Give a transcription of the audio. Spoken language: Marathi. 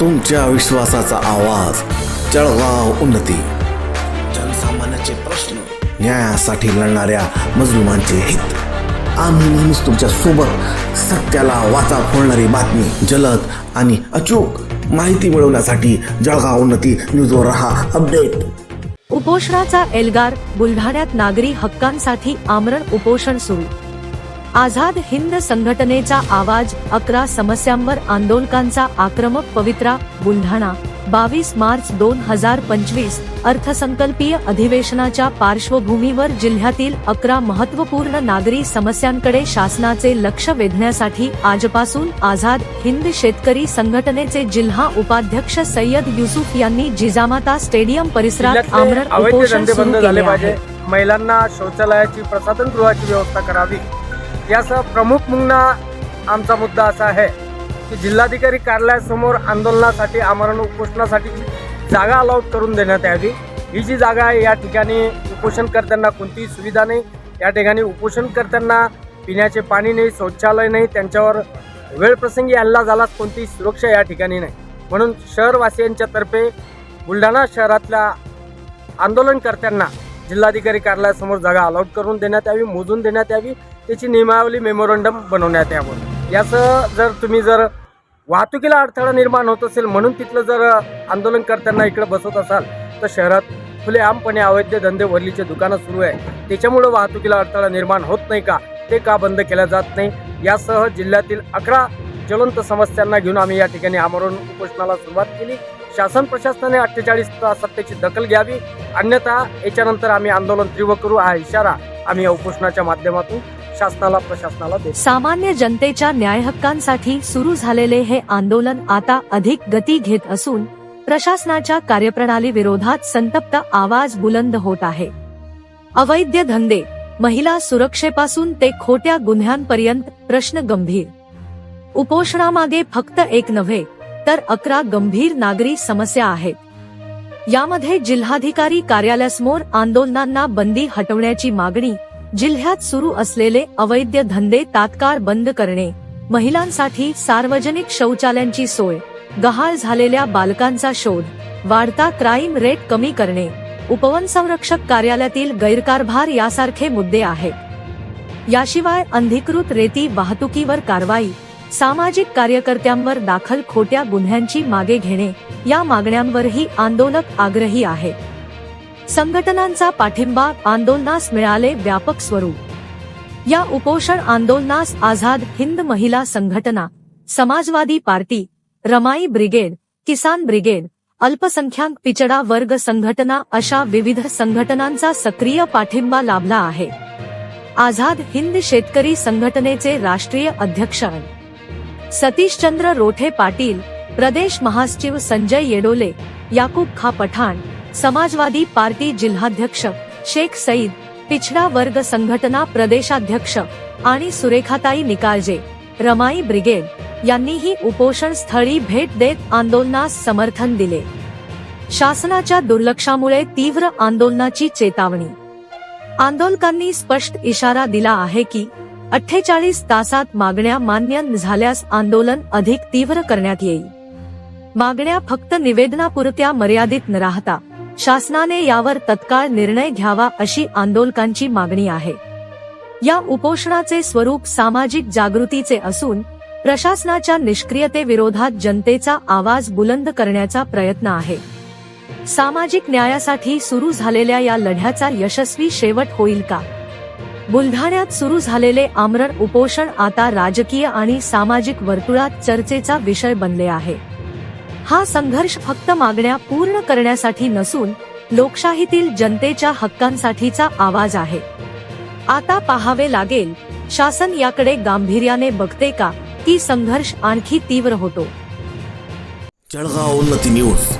तुमच्या विश्वासाचा आवाज. जळगाव उन्नती. जनसामान्याचे प्रश्न न्यायासाठी लढणाऱ्या मजलुमांचे हित. आम्ही नेहमीच तुमच्यासोबत सत्याला वाचा फोडणारी बातमी जलद आणि अचूक माहिती मिळवण्यासाठी जळगाव उन्नती न्यूजवर रहा. अपडेट. उपोषणाचा एल्गार बुलढाण्यात नागरी हक्कांसाठी आमरण उपोषण सुरू. आझाद हिंद संघटनेचा आवाज अकरा समस्यांवर आंदोलकांचा आक्रमक पवित्रा बुलढाणा बावीस मार्च दोन हजार पंचवीस अर्थसंकल्पीय अधिवेशनाच्या पार्श्वभूमीवर जिल्ह्यातील अकरा महत्त्वपूर्ण नागरी समस्यांकडे शासनाचे लक्ष वेधण्यासाठी आजपासून आझाद हिंद शेतकरी संघटनेचे जिल्हा उपाध्यक्ष सय्यद युसुफ यांनी जिजामाता स्टेडियम परिसरात आमरण उपोषण सुरू केले आहे. महिलांना शौचालयाची प्रसाधन गृहाची व्यवस्था करावी. यासह प्रमुख मुंगना आमचा मुद्दा असा आहे की जिल्हाधिकारी कार्यालयासमोर आंदोलनासाठी आमरण उपोषणासाठी जागा अलॉट करून देण्यात यावी. ही जी जागा आहे या ठिकाणी उपोषणकर्त्यांना कोणतीही सुविधा नाही. या ठिकाणी उपोषणकर्त्यांना पिण्याचे पाणी नाही शौचालय नाही त्यांच्यावर वेळप्रसंगी हल्ला झालाच कोणतीही सुरक्षा या ठिकाणी नाही. म्हणून शहरवासियांच्या तर्फे बुलढाणा शहरातल्या आंदोलनकर्त्यांना जिल्हाधिकारी कार्यालयासमोर जागा अलॉट करून देण्यात यावी मोजून देण्यात यावी. त्याची नियमावली मेमोरंडम बनवण्यात यावं. याचं जर तुम्ही जर वाहतुकीला अडथळा निर्माण होत असेल म्हणून तिथलं जर आंदोलनकर्त्यांना इकडे बसवत असाल तर शहरात खुलेआमपणे अवैध धंदे वरलीचे दुकानं सुरू आहे. त्याच्यामुळं वाहतुकीला अडथळा निर्माण होत नाही का? ते का बंद केल्या जात नाही? यासह जिल्ह्यातील अकरा ज्वलंत समस्यांना घेऊन आम्ही या ठिकाणी आमरण उपोषणाला सुरुवात केली. शासन प्रशासनाने अठ्ठेचाळीस तासात दखल घ्यावी. अन्यथा याच्यानंतर आम्ही आंदोलन तीव्र करू. हा इशारा आम्ही या उपोषणाच्या माध्यमातून शासनाला प्रशासनाला देतो. सामान्य जनतेच्या न्याय हक्कांसाठी सुरू झालेले हे आंदोलन आता अधिक गती घेत असून प्रशासनाच्या कार्यप्रणाली विरोधात संतप्त आवाज बुलंद होत आहे. अवैध धंदे महिला सुरक्षेपासून ते खोट्या गुन्ह्यांपर्यंत प्रश्न गंभीर. उपोषणामागे फक्त एक नव्हे तर अकरा गंभीर नागरी समस्या आहेत. यामध्ये जिल्हाधिकारी कार्यालयासमोर आंदोलनांना बंदी हटवण्याची मागणी जिल्ह्यात सुरू असलेले अवैध धंदे तात्काळ बंद करणे महिलांसाठी सार्वजनिक शौचालयांची सोय गहाळ झालेल्या बालकांचा शोध वाढता क्राईम रेट कमी करणे उपवन संरक्षक कार्यालयातील गैरकारभार यासारखे मुद्दे आहेत. याशिवाय अंधिकृत रेती वाहतुकीवर कारवाई सामाजिक कार्यकर्त्यांवर दाखल खोट्या गुन्ह्यांची मागे घेणे या मागण्यांवरही आंदोलक आग्रही आहे. संघटनांचा पाठिंबा आंदोलनास मिळाले व्यापक स्वरूप. या उपोषण आंदोलनास Azad Hind Mahila Sanghatana Samajwadi party Ramai brigade Kisan brigade अल्पसंख्याक पिचडा वर्ग संघटना अशा विविध संघटनांचा सक्रिय पाठिंबा लाभला आहे. आझाद हिंद शेतकरी संघटनेचे राष्ट्रीय अध्यक्ष सतीशचंद्र रोठे पाटील प्रदेश महासचिव संजय येडोले याकूब खा पठाण समाजवादी पार्टी जिल्हाध्यक्ष शेख सईद पिछडा वर्ग संघटना प्रदेशाध्यक्ष आणि सुरेखाताई निकाळजे रमाई ब्रिगेड यांनीही उपोषण स्थळी भेट देत आंदोलनास समर्थन दिले. शासनाच्या दुर्लक्षामुळे तीव्र आंदोलनाची चेतावणी. आंदोलकांनी स्पष्ट इशारा दिला आहे की अठ्ठेचाळीस तासात मागण्या मान्य झाल्यास आंदोलन अधिक तीव्र करण्यात येईल. मागण्या फक्त निवेदनापुरत्या मर्यादित न राहता शासनाने यावर तत्काळ निर्णय घ्यावा अशी आंदोलकांची मागणी आहे. या उपोषणाचे स्वरूप सामाजिक जागृतीचे असून प्रशासनाच्या निष्क्रियतेविरोधात जनतेचा आवाज बुलंद करण्याचा प्रयत्न आहे. सामाजिक न्यायासाठी सुरू झालेल्या या लढ्याचा यशस्वी शेवट होईल का? बुलढाण्यात सुरू झालेले आमरण उपोषण आता राजकीय आणि सामाजिक वर्तुळात चर्चेचा विषय बनले आहे. हा संघर्ष फक्त मागण्या पूर्ण करण्यासाठी नसून लोकशाहीतील जनतेच्या हक्कांसाठीचा आवाज आहे. आता पाहावे लागेल शासन याकडे गांभीर्याने बघते का की संघर्ष आणखी तीव्र होतो. जळगाव उन्नती न्यूज.